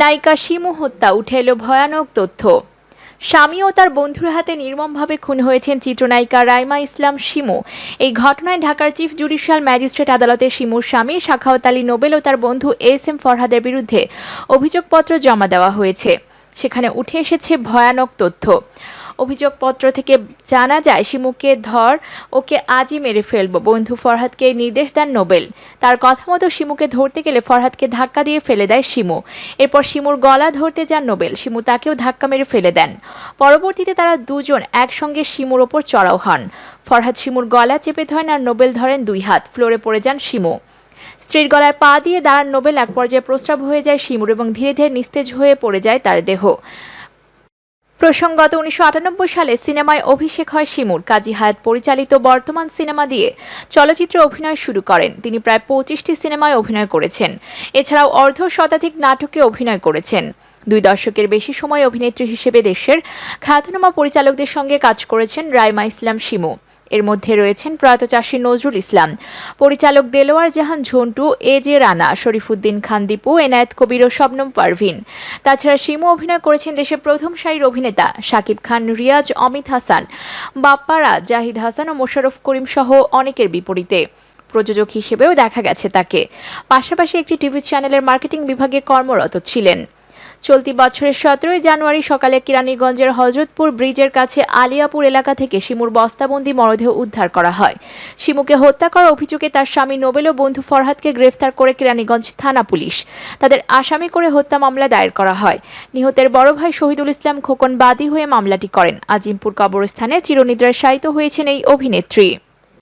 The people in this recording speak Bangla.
নায়িকা শিমু হত্যা উঠে এলো ভয়ানক তথ্য। স্বামী ও তার বন্ধুর হাতে নির্মমভাবে খুন হয়েছেন চিত্রনায়িকা রাইমা ইসলাম শিমু। এই ঘটনায় ঢাকার চিফ জুডিশিয়াল ম্যাজিস্ট্রেট আদালতে শিমুর স্বামী শাখাওত আলী নোবেল ও তার বন্ধু এস এম ফরহাদের বিরুদ্ধে অভিযোগপত্র জমা দেওয়া হয়েছে। সেখানে উঠে এসেছে ভয়ানক তথ্য। অভিযোগপত্র থেকে জানা যায়, শিমুকে ধর, ওকে আজই মেরে ফেলব। বন্ধু ফরহাদকে নির্দেশ দেন নোবেল। তার কথা মতো শিমুকে ধরতে গেলে ফরহাদকে ধাক্কা দিয়ে ফেলে দেয় শিমু। এরপর শিমুর গলা ধরতে যান নোবেল। শিমু তাকেও ধাক্কা মেরে ফেলে দেন। পরবর্তীতে তারা দুজন একসঙ্গে শিমুর ওপর চড়াও হন। ফরহাদ শিমুর গলা চেপে ধরেন আর নোবেল ধরেন দুই হাত। ফ্লোরে পড়ে যান শিমু। স্ত্রীর গলায় পা দিয়ে দাঁড়ান নোবেল এক পর্যায়ে প্রস্রাব হয়ে যায় শিমুর এবং ধীরে ধীরে নিস্তেজ হয়ে পড়ে যায় তার দেহ। প্রসঙ্গত উনিশশো আটানব্বই সালে সিনেমায় অভিষেক হয় শিমুর। কাজী হায়াত পরিচালিত বর্তমান সিনেমা দিয়ে চলচ্চিত্রে অভিনয় শুরু করেন। তিনি প্রায় পঁচিশটি সিনেমায় অভিনয় করেছেন। এছাড়াও অর্ধ শতাধিক নাটকে অভিনয় করেছেন। দুই দশকের বেশি সময় অভিনেত্রী হিসেবে দেশের খ্যাতনামা পরিচালকদের সঙ্গে কাজ করেছেন রাইমা ইসলাম শিমু। এর মধ্যে রয়েছেন প্রয়াত চাষী নজরুল ইসলাম। পরিচালক দেলোয়ার জাহান ঝন্টু, এ জে রানা, শরীফুদ্দিন খান দীপু, এনায়েত কবির ও শবনম পারভিন। তাছাড়া শিমু অভিনয় করেছেন দেশের প্রথম সারির অভিনেতা শাকিব খান, রিয়াজ, অমিত হাসান, বাপ্পারা, জাহিদ হাসান ও মোশাররফ করিম সহ অনেকের বিপরীতে। প্রযোজক হিসেবেও দেখা গেছে তাকে। পাশাপাশি একটি টিভি চ্যানেলের মার্কেটিং বিভাগে কর্মরত ছিলেন। চলতি বছরের সতেরোই জানুয়ারি সকালে কিরানীগঞ্জের হজরতপুর ব্রিজের কাছে আলিয়াপুর এলাকা থেকে শিমুর বস্তাবন্দি মরদেহ উদ্ধার করা হয়। শিমুকে হত্যা করার অভিযোগে তার স্বামী নোবেল ও বন্ধু ফরহাদকে গ্রেফতার করে কিরানীগঞ্জ থানা পুলিশ। তাদের আসামি করে হত্যা মামলা দায়ের করা হয়। নিহতের বড় ভাই শহীদুল ইসলাম খোকন বাদী হয়ে মামলাটি করেন। আজিমপুর কবরস্থানে চিরনিদ্রায় শায়িত হয়েছেন এই অভিনেত্রী।